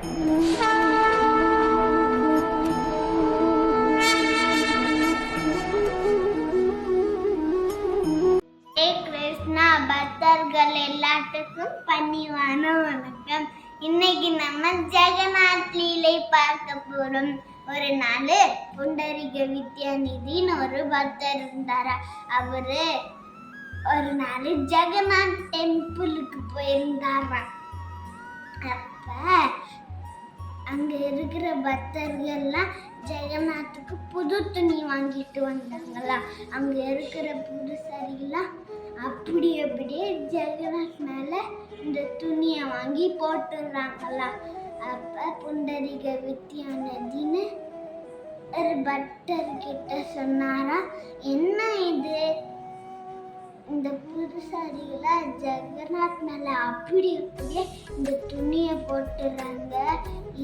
கிருஷ்ணா பக்தர்கள் எல்லாத்துக்கும் பணிவான வணக்கம். இன்னைக்கு நம்ம ஜெகநாத் லீலை பார்க்க போறோம். ஒரு நாள் புண்டரிக வித்யாநிதின்னு ஒரு பக்தர் இருந்தாரா? அவரு ஒரு நாள் ஜெகநாத் டெம்பிளுக்கு போயிருந்தாராம். அப்ப அங்க இருக்கிற பக்தர்கள்லாம் ஜெகநாத்துக்கு புது துணி வாங்கிட்டு வந்தாங்களா? அங்க இருக்கிற புது சரியெல்லாம் அப்படி அப்படியே ஜெகநாத் மேல இந்த துணியை வாங்கி போட்டுடுறாங்களா? அப்ப புண்டரிக வித்யாநதின்னு ஒரு பக்தர் கிட்ட சொன்னாரா என்ன இது? இந்த புதுசாரிகளை ஜெகநாத் மேலே அப்படி அப்படியே இந்த துணியை போட்டுடுறாங்க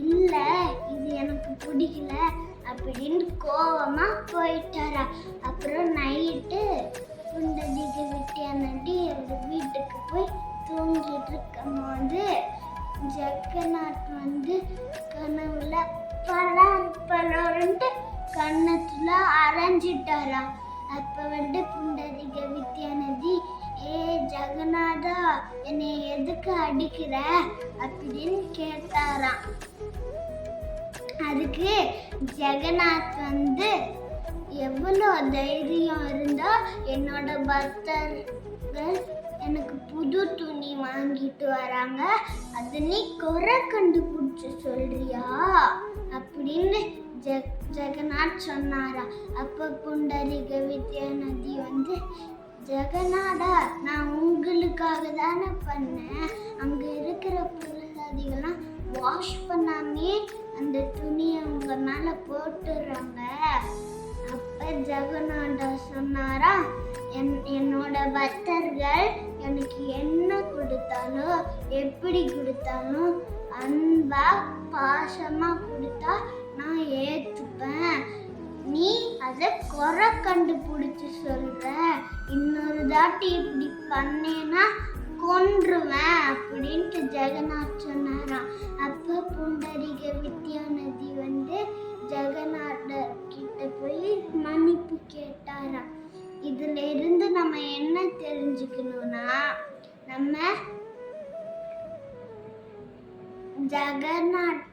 இல்லை இது எனக்கு பிடிக்கல அப்படின்னு கோவமாக போயிட்டாரா. அப்புறம் நைட்டு புண்டதிக விட்டியானடி அவர் வீட்டுக்கு போய் தூங்கிட்டு இருக்கும் போது ஜெகநாத் வந்து கனவுல பலர் பலருன்ட்டு கண்ணத்துல அரைஞ்சிட்டாரா. அப்போ வந்து புண்டரிக வித்யாநதி ஏ ஜெகநாதா என்னை எதுக்கு அடிக்கிற? அப்படின்னு கேட்டாராம். அதுக்கு ஜெகநாத் வந்து எவ்வளோ தைரியம் இருந்தால் என்னோட பக்தர்கள் எனக்கு புது துணி வாங்கிட்டு வராங்க. அது நீ குறை கண்டுபிடிச்சு சொல்றியா? அப்படின்னு ஜெகநாத் சொன்னாரா? அப்போ புண்டரிக வித்யாநதி வந்து ஜெகநாதா நான் உங்களுக்காக தானே பண்ணேன். அங்கே இருக்கிற புரசாதிகள்லாம் வாஷ் பண்ணாமே அந்த துணியை உங்க மேலே போட்டுடுறாங்க. அப்போ ஜெகநாதா சொன்னாரா என் என்னோட பக்தர்கள் எனக்கு என்ன கொடுத்தாலும் எப்படி கொடுத்தாலும் அன்பா பாசமா கொடுத்தா நான் ஏற்றுப்பேன் நீ அதை குறை கண்டுபிடிச்சு சொல்ற. இன்னொரு தாட்டி இப்படி பண்ணேன்னா கொன்றுவேன் அப்படின்ட்டு ஜெகநாத் சொன்னாராம். அப்ப புண்டரிக வித்யாநதி வந்து ஜெகநாத கிட்ட போய் மன்னிப்பு கேட்டாராம். இதுல இருந்து நம்ம என்ன தெரிஞ்சுக்கணும்னா நம்ம ஜெகநாத்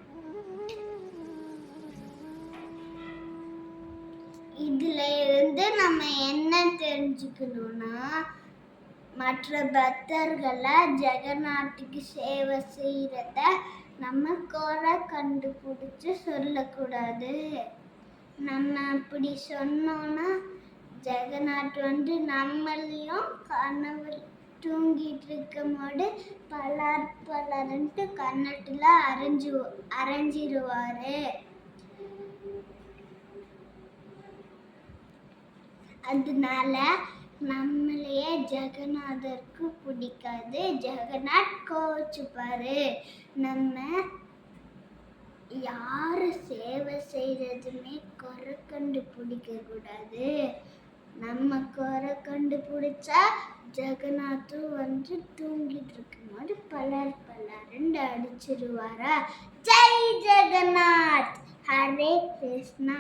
இதுல இருந்து நம்ம என்ன தெரிஞ்சுக்கணும்னா மற்ற பக்தர்களை ஜெகநாட்டுக்கு சேவை செய்யறத நம்ம குறை கண்டுபிடிச்சு சொல்லக்கூடாது. நம்ம அப்படி சொன்னோம்னா ஜெகநாத் வந்து நம்மளையும் கனவு தூங்கிட்டு இருக்கும் போது பலர் பலருன்ட்டு கன்னத்துல அரைஞ்சு அரைஞ்சிருவாரு. அதனால நம்மளையே ஜெகநாதருக்கு பிடிக்காது. ஜெகநாத் கோச்சுப்பாரு நம்ம யாரு சேவை செய்யறதுமே குறை கண்டுபிடிக்க கூடாது. நம்ம குறை கண்டுபிடிச்சா ஜெகநாத்தும் வந்து தூங்கிட்டு இருக்கும்போது பலர் பலருண்டு அடிச்சிருவாரா. ஜெய் ஜெகநாத். ஹரே கிருஷ்ணா.